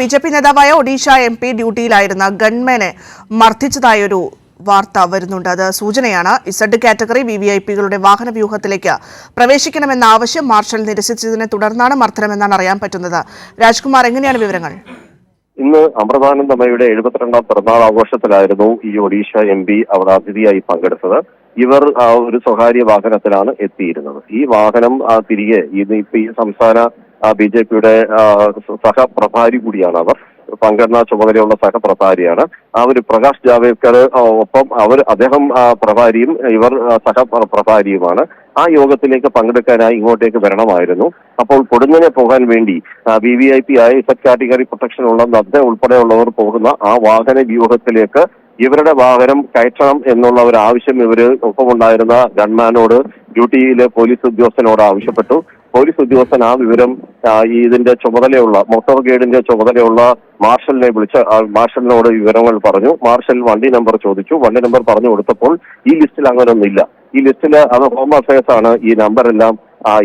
B J P നേതാവായ Odisha M P ഡ്യൂട്ടിയിലായിരുന്ന ഗൺമാനെ മർദ്ദിച്ചതായൊരു വാർത്ത വരുന്നുണ്ട്. അത് സൂചനയാണ്. Z category V V I പികളുടെ വാഹന വ്യൂഹത്തിലേക്ക് പ്രവേശിക്കണമെന്ന ആവശ്യം മാർഷൽ നിരസിച്ചതിനെ തുടർന്നാണ് മർദ്ദനമെന്നാണ് അറിയാൻ പറ്റുന്നത്. രാജ്കുമാർ എങ്ങനെയാണ് വിവരങ്ങൾ? ഇന്ന് അമൃതാനന്ദമയുടെ എഴുപത്തിരണ്ടാം പിറന്നാൾ ആഘോഷത്തിലായിരുന്നു ഈ ഒഡീഷ എം പി അവിടെ അതിഥിയായി പങ്കെടുത്തത്. ഇവർ ഒരു സ്വകാര്യ വാഹനത്തിലാണ് എത്തിയിരുന്നത്. ഈ വാഹനം തിരികെ ഈ സംസ്ഥാന ബി ജെ പിയുടെ സഹപ്രഭാരി കൂടിയാണ് അവർ. സംഘടനാ ചുമതലയുള്ള സഹപ്രഭാരിയാണ്. ആ ഒരു പ്രകാശ് ജാവേദ്കർ ഒപ്പം അവർ അദ്ദേഹം പ്രഭാരിയും ഇവർ സഹപ്രഭാരിയുമാണ്. ആ യോഗത്തിലേക്ക് പങ്കെടുക്കാനായി ഇങ്ങോട്ടേക്ക് വരണമായിരുന്നു. അപ്പോൾ പൊടുന്നനെ പോകാൻ വേണ്ടി വി വി ഐ പി ആയ ഇസറ്റ് കാറ്റഗറി പ്രൊട്ടക്ഷൻ ഉള്ള നദ്ദ ഉൾപ്പെടെയുള്ളവർ പോകുന്ന ആ വാഹന വ്യൂഹത്തിലേക്ക് ഇവരുടെ വാഹനം കയറ്റണം എന്നുള്ള ഒരു ആവശ്യം ഇവർ ഒപ്പമുണ്ടായിരുന്ന ഗൺമാനോട് ഡ്യൂട്ടിയിലെ പോലീസ് ഉദ്യോഗസ്ഥനോട് ആവശ്യപ്പെട്ടു. പോലീസ് ഉദ്യോഗസ്ഥൻ ആ വിവരം ഇതിന്റെ ചുമതലയുള്ള മോട്ടോർ ഗൈഡിന്റെ ചുമതലയുള്ള മാർഷലിനെ വിളിച്ച് മാർഷലിനോട് വിവരങ്ങൾ പറഞ്ഞു. മാർഷൽ വണ്ടി നമ്പർ ചോദിച്ചു. വണ്ടി നമ്പർ പറഞ്ഞു കൊടുത്തപ്പോൾ ഈ ലിസ്റ്റിൽ അങ്ങനെയൊന്നുമില്ല ഈ ലിസ്റ്റിൽ അത് ഹോം അഫയേഴ്സ് ആണ് ഈ നമ്പർ എല്ലാം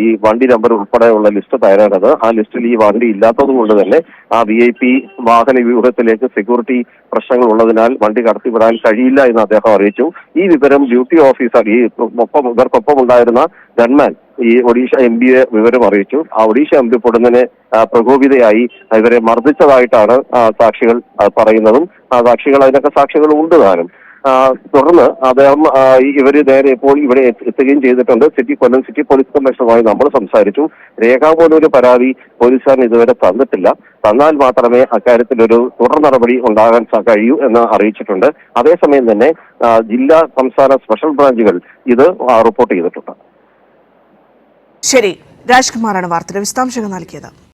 ഈ വണ്ടി നമ്പർ ഉൾപ്പെടെയുള്ള ലിസ്റ്റ് തയ്യാറാക്കുന്നത് ആ ലിസ്റ്റിൽ ഈ വണ്ടി ഇല്ലാത്തത് കൊണ്ട് തന്നെ ആ വി ഐ പി വാഹന വ്യൂഹത്തിലേക്ക് സെക്യൂരിറ്റി പ്രശ്നങ്ങൾ ഉള്ളതിനാൽ വണ്ടി കടത്തിവിടാൻ കഴിയില്ല എന്ന് അദ്ദേഹം അറിയിച്ചു. ഈ വിവരം ഡ്യൂട്ടി ഓഫീസർ ഈ ഒപ്പം ഇവർക്കൊപ്പം ഉണ്ടായിരുന്ന ഗൺമാൻ ഈ ഒഡീഷ എം പിയെ വിവരം അറിയിച്ചു. ആ ഒഡീഷ എം പി പൊടുന്നനെ പ്രകോപിതയായി ഇവരെ മർദ്ദിച്ചതായിട്ടാണ് സാക്ഷികൾ പറയുന്നതും. ആ സാക്ഷികൾ അതിനൊക്കെ സാക്ഷികൾ ഉണ്ട് താനും. തുടർന്ന് അദ്ദേഹം ഇവർ നേരെ ഇപ്പോൾ ഇവിടെ എത്തുകയും ചെയ്തിട്ടുണ്ട്. സിറ്റി കൊല്ലം സിറ്റി പോലീസ് കമ്മീഷണറുമായി നമ്മൾ സംസാരിച്ചു. രേഖാമൂലം ഒരു പരാതി പോലീസുകാരൻ ഇതുവരെ തന്നിട്ടില്ല. തന്നാൽ മാത്രമേ അക്കാര്യത്തിൽ ഒരു തുടർ നടപടി ഉണ്ടാകാൻ കഴിയൂ എന്ന് അറിയിച്ചിട്ടുണ്ട്. അതേസമയം തന്നെ ജില്ലാ സംസ്ഥാന സ്പെഷ്യൽ ബ്രാഞ്ചുകൾ ഇത് റിപ്പോർട്ട് ചെയ്തിട്ടുണ്ട്. ശരി രാജ്കുമാറാണ് വാർത്തയുടെ വിശദാംശങ്ങൾ നൽകിയത്.